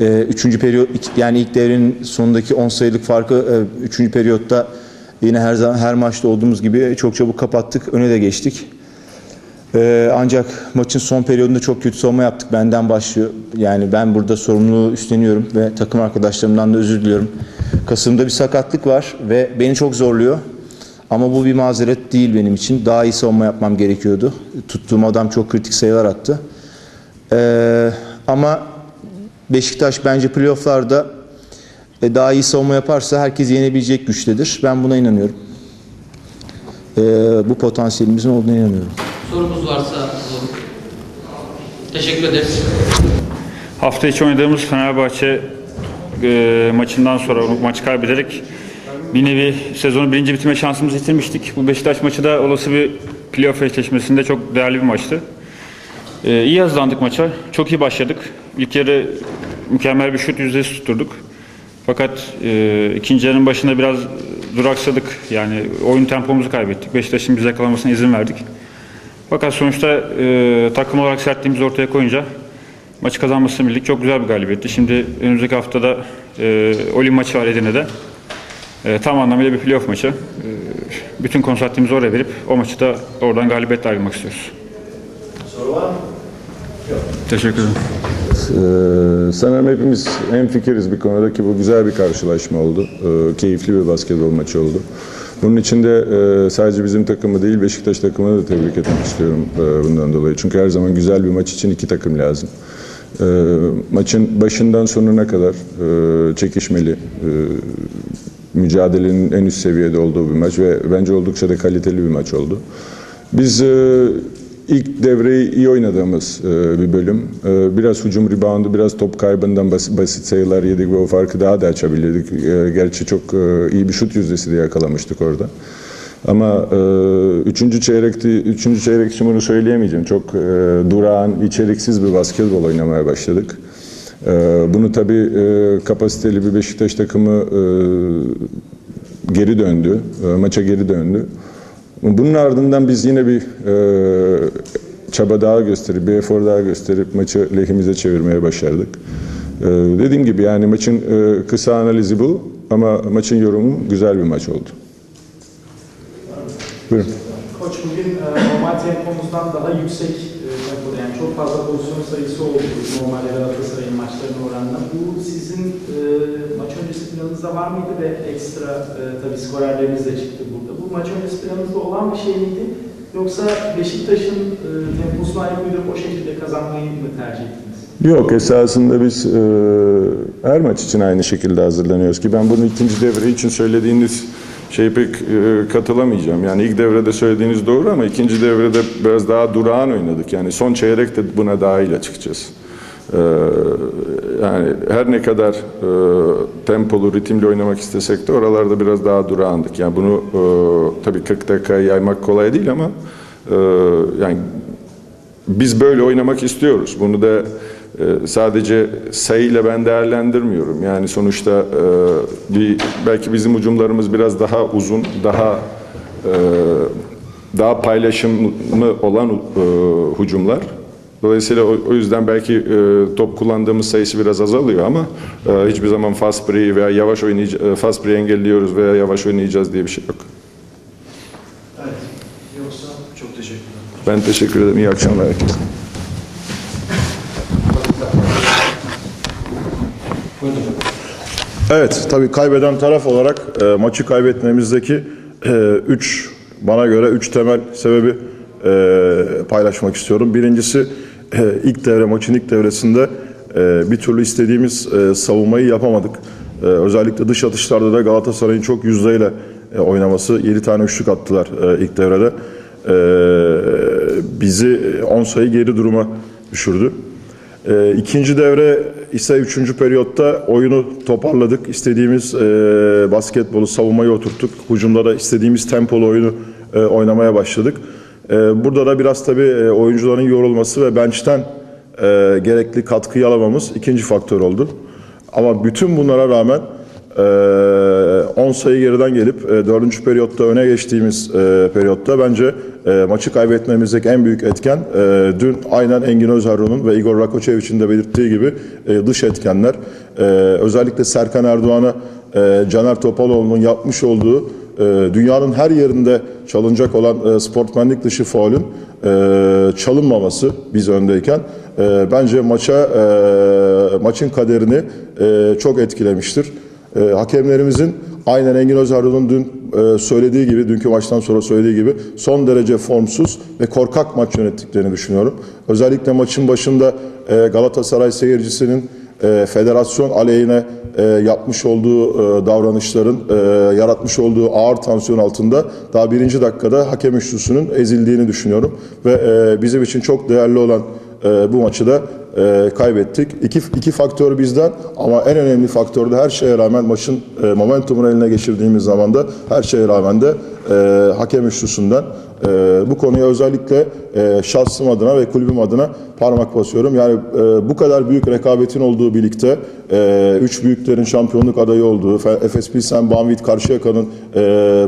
E, üçüncü periyot yani ilk devrenin sonundaki 10 sayılık farkı e, üçüncü periyotta yine her zaman her maçta olduğumuz gibi çok çabuk kapattık. Öne de geçtik. Ee, ancak maçın son periyodunda çok kötü savunma yaptık. Benden başlıyor. Yani ben burada sorumluluğu üstleniyorum ve takım arkadaşlarımdan da özür diliyorum. Kasım'da bir sakatlık var ve beni çok zorluyor. Ama bu bir mazeret değil benim için. Daha iyi savunma yapmam gerekiyordu. Tuttuğum adam çok kritik sayılar attı. Ee, ama Beşiktaş bence playofflarda e, daha iyi savunma yaparsa herkes yenebilecek güçtedir. Ben buna inanıyorum. Ee, bu potansiyelimizin olduğuna inanıyorum. Sorumuz varsa alalım. Teşekkür ederiz. Hafta içi oynadığımız Fenerbahçe e, maçından sonra o maçı kaybederek bir nevi sezonu birinci bitirme şansımızı yitirmiştik. Bu Beşiktaş maçı da olası bir playoff eşleşmesinde çok değerli bir maçtı. E, iyi hazırlandık maça. Çok iyi başladık. İlk yarı mükemmel bir şut yüzdesi tutturduk. Fakat e, ikinci yarının başında biraz duraksadık. Yani oyun tempomuzu kaybettik. Beşiktaş'ın bize yakalamasına izin verdik. Fakat sonuçta e, takım olarak sertliğimizi ortaya koyunca maçı kazanmasını bildik. Çok güzel bir galibiyetti. Şimdi önümüzdeki haftada e, Oli maçı var Edirne'de. E, tam anlamıyla bir playoff maçı. E, bütün konsantremizi oraya verip o maçı da oradan galibiyetle ayrılmak istiyoruz. Soru var mı? Teşekkür ederim. Ee, sanırım hepimiz hemfikiriz bir konuda ki bu güzel bir karşılaşma oldu. Ee, keyifli bir basketbol maçı oldu. Bunun için de e, sadece bizim takımı değil Beşiktaş takımını da tebrik etmek istiyorum e, bundan dolayı. Çünkü her zaman güzel bir maç için iki takım lazım. E, maçın başından sonuna kadar e, çekişmeli, e, mücadelenin en üst seviyede olduğu bir maç ve bence oldukça da kaliteli bir maç oldu. Biz e, ilk devreyi iyi oynadığımız e, bir bölüm. E, biraz hücum reboundu, biraz top kaybından basit, sayılar yedik ve o farkı daha da açabilirdik. E, gerçi çok e, iyi bir şut yüzdesi de yakalamıştık orada. Ama e, üçüncü çeyrekti, üçüncü çeyrek için bunu söyleyemeyeceğim. Çok e, durağan, içeriksiz bir basketbol oynamaya başladık. E, bunu tabii e, kapasiteli bir Beşiktaş takımı e, geri döndü, e, maça geri döndü. Bunun ardından biz yine bir e, çaba daha gösterip, bir efor daha gösterip maçı lehimize çevirmeye başardık. E, dediğim gibi yani maçın e, kısa analizi bu ama maçın yorumu güzel bir maç oldu. Buyurun. Koç bugün e, normal tempomuzdan daha yüksek e, tempoda yani çok fazla pozisyon sayısı oldu normal Galatasaray'ın maçlarına oranla. Bu sizin e, maç öncesi planınızda var mıydı ve ekstra e, tabii skorerleriniz de çıktı burada. Bu maç öncesi planınızda olan bir şey miydi? Yoksa Beşiktaş'ın e, uydurup o şekilde kazanmayı mı tercih ettiniz? Yok esasında biz e, her maç için aynı şekilde hazırlanıyoruz ki ben bunu ikinci devre için söylediğiniz şey pek e, katılamayacağım. Yani ilk devrede söylediğiniz doğru ama ikinci devrede biraz daha durağan oynadık. Yani son çeyrek de buna dahil açıkçası. E, yani her ne kadar e, tempolu, ritimli oynamak istesek de oralarda biraz daha durağandık. Yani bunu e, tabii 40 dakikaya yaymak kolay değil ama e, yani biz böyle oynamak istiyoruz. Bunu da e, sadece sayıyla ben değerlendirmiyorum. Yani sonuçta e, bir belki bizim ucumlarımız biraz daha uzun, daha e, daha paylaşımlı olan e, hücumlar. Dolayısıyla o, o yüzden belki e, top kullandığımız sayısı biraz azalıyor ama e, hiçbir zaman fast break'i veya yavaş oynayacağız, fast break'i engelliyoruz veya yavaş oynayacağız diye bir şey yok. Evet. Yoksa çok teşekkürler. Ben teşekkür ederim. İyi akşamlar herkese. Evet, tabii kaybeden taraf olarak e, maçı kaybetmemizdeki 3 bana göre 3 temel sebebi e, paylaşmak istiyorum. Birincisi e, ilk devre maçın ilk devresinde e, bir türlü istediğimiz e, savunmayı yapamadık. E, özellikle dış atışlarda da Galatasaray'ın çok yüzdeyle e, oynaması 7 tane üçlük attılar e, ilk devrede. E, bizi 10 sayı geri duruma düşürdü. E, ikinci devre ise üçüncü periyotta oyunu toparladık. İstediğimiz e, basketbolu savunmayı oturttuk. Hücumda da istediğimiz tempolu oyunu e, oynamaya başladık. E, burada da biraz tabii e, oyuncuların yorulması ve bench'ten e, gerekli katkıyı alamamız ikinci faktör oldu. Ama bütün bunlara rağmen 10 sayı geriden gelip e, 4. periyotta öne geçtiğimiz e, periyotta bence e, maçı kaybetmemizdeki en büyük etken e, dün aynen Engin Özerun'un ve Igor Rakoçeviç'in de belirttiği gibi e, dış etkenler. E, özellikle Serkan Erdoğan'a e, Caner Topaloğlu'nun yapmış olduğu e, dünyanın her yerinde çalınacak olan e, sportmenlik dışı faulün e, çalınmaması biz öndeyken e, bence maça maçın kaderini çok etkilemiştir. Hakemlerimizin aynen Engin Özerdoğan'ın dün e, söylediği gibi, dünkü maçtan sonra söylediği gibi son derece formsuz ve korkak maç yönettiklerini düşünüyorum. Özellikle maçın başında e, Galatasaray seyircisinin e, federasyon aleyhine yapmış olduğu davranışların yaratmış olduğu ağır tansiyon altında daha birinci dakikada hakem üçlüsünün ezildiğini düşünüyorum. Ve bizim için çok değerli olan bu maçı da e, kaybettik. İki, iki faktör bizden ama en önemli faktör de her şeye rağmen maçın e, momentumunu eline geçirdiğimiz zaman da her şeye rağmen de e, hakem üçlüsünden e, bu konuya özellikle e, şahsım adına ve kulübüm adına parmak basıyorum. Yani e, bu kadar büyük rekabetin olduğu birlikte e, üç büyüklerin şampiyonluk adayı olduğu, Fe- Efes Pilsen, Banvit, Karşıyaka'nın e,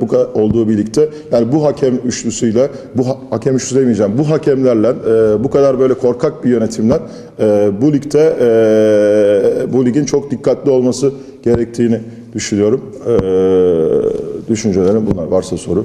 bu olduğu birlikte yani bu hakem üçlüsüyle, bu ha- hakem üçlüsü demeyeceğim, bu hakemlerle e, bu kadar böyle korkak bir yönetimle e, bu ligde e, bu ligin çok dikkatli olması gerektiğini düşünüyorum. E, düşüncelerim bunlar. Varsa soru.